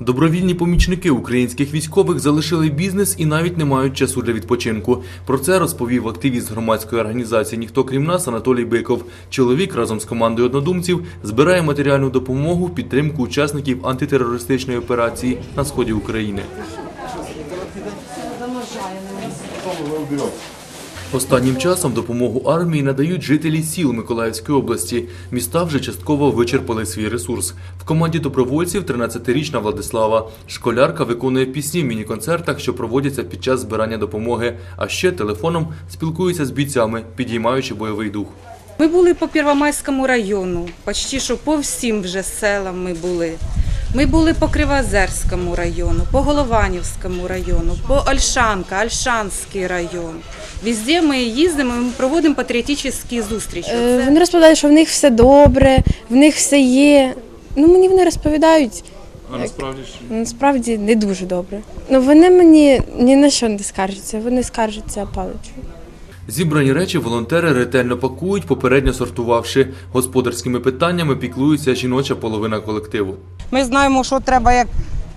Добровільні помічники українських військових залишили бізнес і навіть не мають часу для відпочинку. Про це розповів активіст громадської організації Ніхто крім нас Анатолій Биков. Чоловік разом з командою однодумців збирає матеріальну допомогу в підтримку учасників антитерористичної операції на сході України. Останнім часом допомогу армії надають жителі сіл Миколаївської області. Міста вже частково вичерпали свій ресурс. В команді добровольців 13-річна Владислава. Школярка виконує пісні в міні-концертах, що проводяться під час збирання допомоги. А ще телефоном спілкується з бійцями, підіймаючи бойовий дух. Ми були по Первомайському району, почти що по всім вже селам ми були. Ми були по Кривозерському району, по Голованівському району, по Ольшанка, Ольшанський район. Везде ми їздимо, ми проводимо патріотичні зустрічі. Е, Це- Вони розповідають, що в них все добре, в них все є. Ну мені вони розповідають. А насправді Насправді не дуже добре. Ну вони мені ні на що не скаржаться, вони скаржаться паличу. Зібрані речі волонтери ретельно пакують, попередньо сортувавши. Господарськими питаннями піклується жіноча половина колективу. Ми знаємо, що треба, як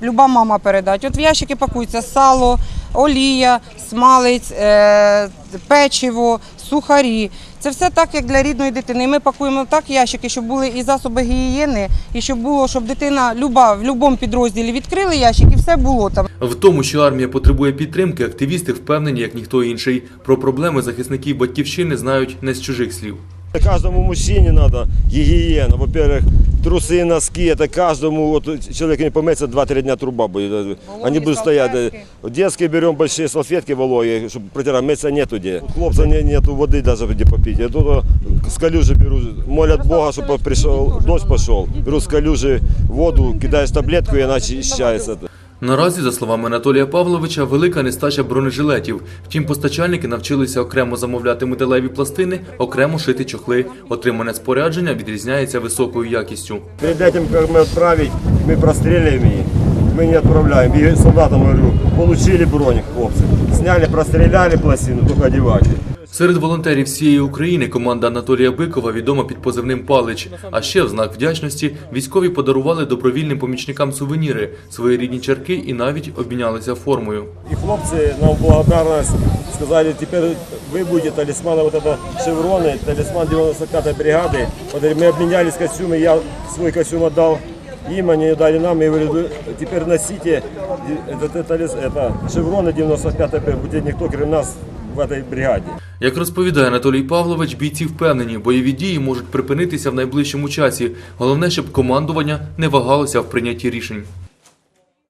люба мама передати. От в ящики пакуються сало, олія, смалець, е, печиво, сухарі. Це все так, як для рідної дитини. І ми пакуємо так ящики, щоб були і засоби гігієни, і щоб було, щоб дитина люба в будь-якому підрозділі відкрили ящик і все було там. В тому, що армія потребує підтримки, активісти впевнені, як ніхто інший. Про проблеми захисників батьківщини знають не з чужих слів. Каждому мужчине надо гигиена. Во-первых, трусы, носки, это каждому, вот человек не помыться, 2-3 дня труба будет. Они будут стоять. да. Детские берем большие салфетки вологие, чтобы протирать, мыться нету где. У хлопца не, нету воды даже где попить. Я тут э, с калюжи беру, молят Бога, чтобы пришел, дождь пошел. Беру с калюжи воду, кидаешь таблетку и она очищается. Наразі, за словами Анатолія Павловича, велика нестача бронежилетів. Втім, постачальники навчилися окремо замовляти металеві пластини, окремо шити чохли. Отримане спорядження відрізняється високою якістю. Перед этим, как мы отправить, мы простреливаем их, мы не отправляем. И солдатам говорю, получили бронь, хлопцы. Сняли, простреляли пластину, только одевайте. Серед волонтерів всієї України команда Анатолія Бикова відома під позивним Палич. А ще в знак вдячності військові подарували добровільним помічникам сувеніри, свої рідні чарки і навіть обмінялися формою. И хлопцы нам в благодарность сказали, теперь вы будете талисманом вот это шевроны, талисман 95-й бригады. Вот мы обменялись костюмами, я свой костюм отдал им, они дали нам, и говорят, «Вы теперь носите это, это, талис- это шевроны 95-й, бригады, будет никто, кроме нас, в цій бригаді. Як розповідає Анатолій Павлович, бійці впевнені, бойові дії можуть припинитися в найближчому часі. Головне, щоб командування не вагалося в прийнятті рішень.